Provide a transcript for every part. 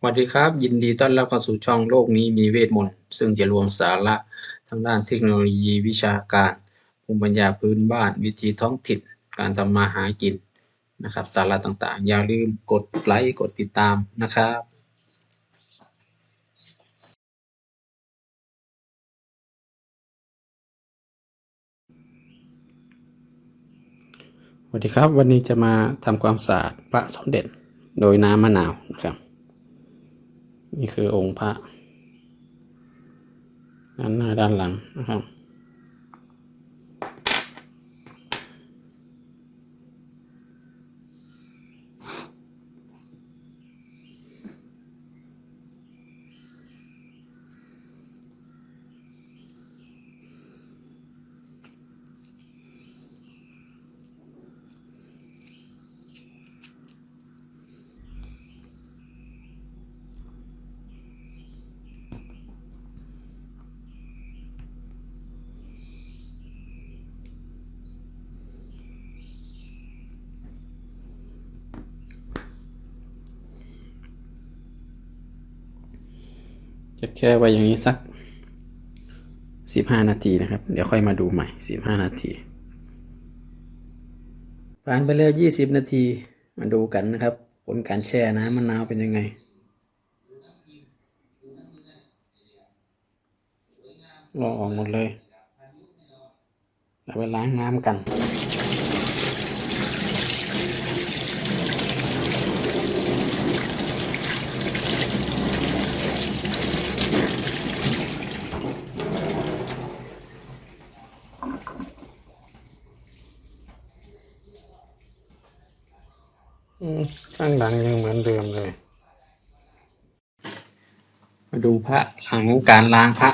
สวัสดีครับ ยินดีต้อนรับเข้าสู่ช่องโลกนี้มีเวทมนต์ ซึ่งจะรวมสาระทางด้านเทคโนโลยีวิชาการภูมิปัญญาพื้นบ้าน วิธีท้องถิ่นการทำมาหากินนะครับ สาระต่างๆ อย่าลืมกดไลค์กดติดตามนะครับสวัสดีครับ วันนี้จะมาทำความสะอาดพระสมเด็จโดยน้ำมะนาวนะครับ นี่คือองค์พระด้านหน้าด้านหลังนะครับ จะแค่ไว้อย่างนี้สักสิบห้านาทีนะครับ เดี๋ยวค่อยมาดูใหม่สิบห้านาทีผ่านไปแล้วยี่สิบนาทีมาดูกันนะครับ ผลการแช่น้ำมะนาวเป็นยังไงลอกออกหมดเลยเอาไปล้างน้ำกัน ข้างหลังยังเหมือนเดิมเลย มาดูพระหลังการล้างพระ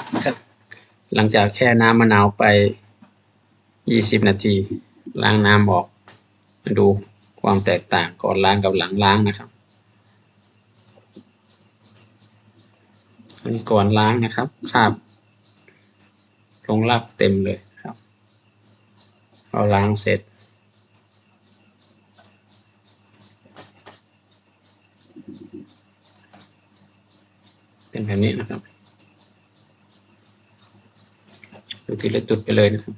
หลังจากแช่น้ำมะนาวไปยี่สิบนาที ล้างน้ำออก มาดูความแตกต่างก่อนล้างกับหลังล้างนะครับอันนี้ก่อนล้างนะครับคราบลงลักเต็มเลยครับ เราล้างเสร็จ เป็นแบบนี้นะครับ ดู ทีละจุดไปเลยนะครับ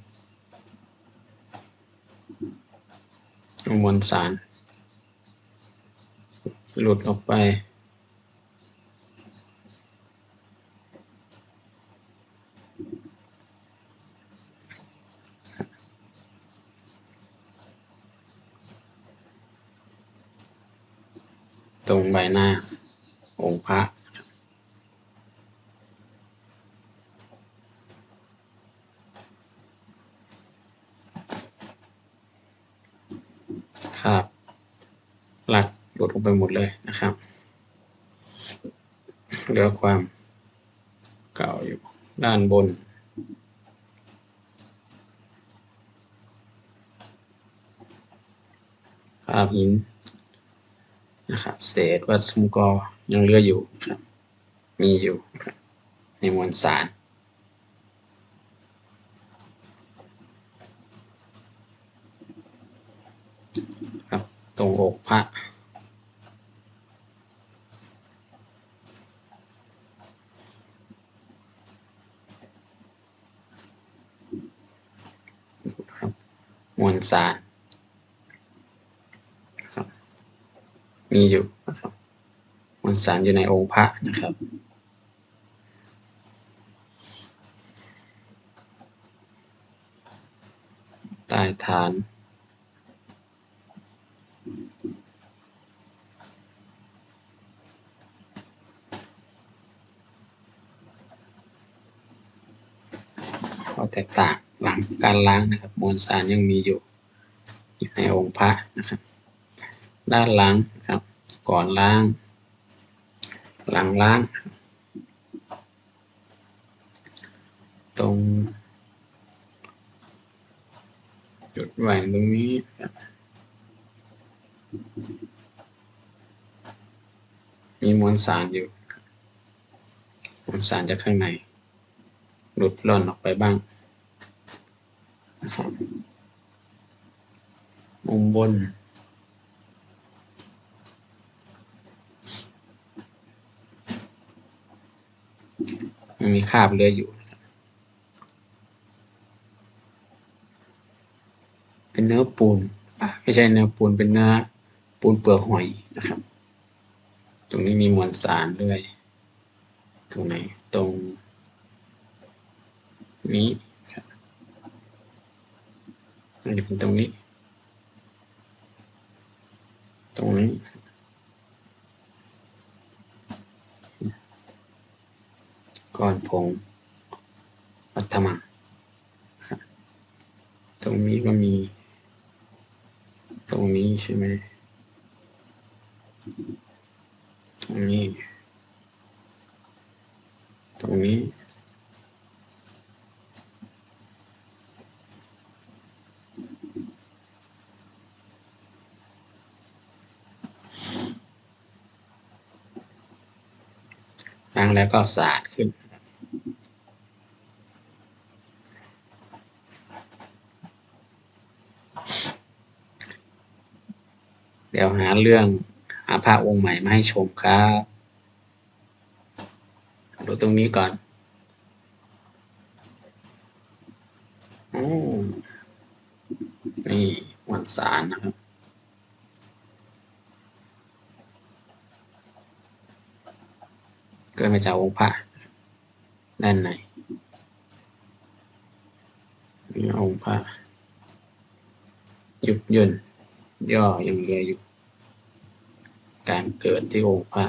มวลสาร หลุดออกไป ตรงใบหน้า องค์พระ ครับ หลักหลุดออกไปหมดเลยนะครับ เหลือความเก่าอยู่ด้านบน ภาพหินนะครับ เศษวัดสมกอยังเหลืออยู่ครับ มีอยู่ครับในมวลสาร ครับ ตรงอกพระมวลสารครับมีอยู่นะครับมวลสารอยู่ในองค์พระนะครับ ใต้ฐาน แตกต่างหลังการล้างนะครับ มวลสารยังมีอยู่อยู่ในองค์พระนะครับ ด้านหลังครับ ก่อนล้าง หลังล้าง ตรง จุดแหว่งตรงนี้ครับมีมวลสารอยู่ มวลสารจากข้างใน หลุดล่อนออกไปบ้างนะครับ มุมบนยังมีคาบเลืออยู่ เป็นเนื้อปูนอะไม่ใช่เนื้อปูนเป็นเนื้อปูนเปลือกหอยนะครับ ตรงนี้มีมวลสารด้วย ตรงไหน ตรงนี้ครับอันนี้เป็นตรงนี้ ตรงนี้ก้อนผงปัทมังตรงนี้ก็มี ตรงนี้ใช่ไหมตรงนี้ ตรงนี้ ล้งแล้วก็สะอาดขึ้นเดี๋ยวหาเรื่องหาพระองค์ใหม่มาให้ชมครับดูตรงนี้ก่อนอมนี่มวลสารนะครับ เกิดมาจากองค์พระด้านในนี่องค์พระหยุดย่นย่อยังเหลืออยู่การเกิดที่องค์พระ